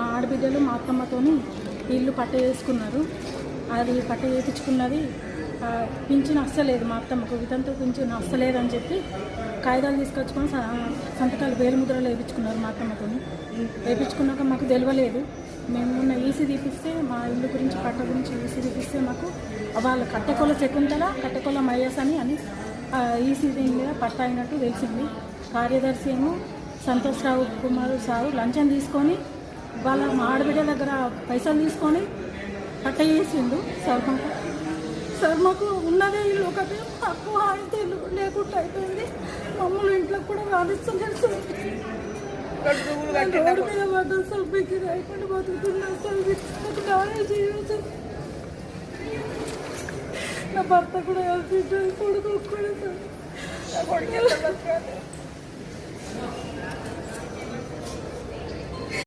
మా ఆడబిడ్డలు మా అత్తమ్మతోని ఇల్లు పట్ట వేసుకున్నారు అది పట్ట వేయించుకున్నది పింఛన్ అస్సలేదు మా అత్తమ్మకు. వితంతు పింఛన్ అస్సలేదని చెప్పి కాగితాలు తీసుకొచ్చుకొని స- సంతకాలు వేలుముద్రలు వేయించుకున్నారు మా అత్తమ్మతోని. వేయించుకున్నాక మాకు తెలియలేదు మేము మొన్న ఈసీ తీపిస్తే మా ఇల్లు గురించి పట్ట గురించి ఈసీ తీపిస్తే మాకు వాళ్ళు కట్టెకొల శకుంతల కట్టెకొల మహేష్ అని అని ఈసీ దీని మీద పట్ట అయినట్టు తెలిసింది. కార్యదర్శి ఏమో సంతోష్ రావు కుమార్ సారు లంచం తీసుకొని వాళ్ళ మా ఆడబిడ్డ దగ్గర పైసలు తీసుకొని పట్ట చేసిండు సార్ మాకు సార్ మాకు ఉన్నదే ఇల్లు ఒకటి తక్కువ హాయితే ఇల్లు లేకుండా అయిపోయింది. మమ్మల్ని ఇంట్లో కూడా రాణిస్తున్నారు సార్ రోడ్డు మీద పడ్డాను సార్ మీకు అయిపోయింది బతుకుతున్నా సార్ నాకు న్యాయం చేయాలి నా భర్త కూడా హెల్త్ కొడుకు కూడా సార్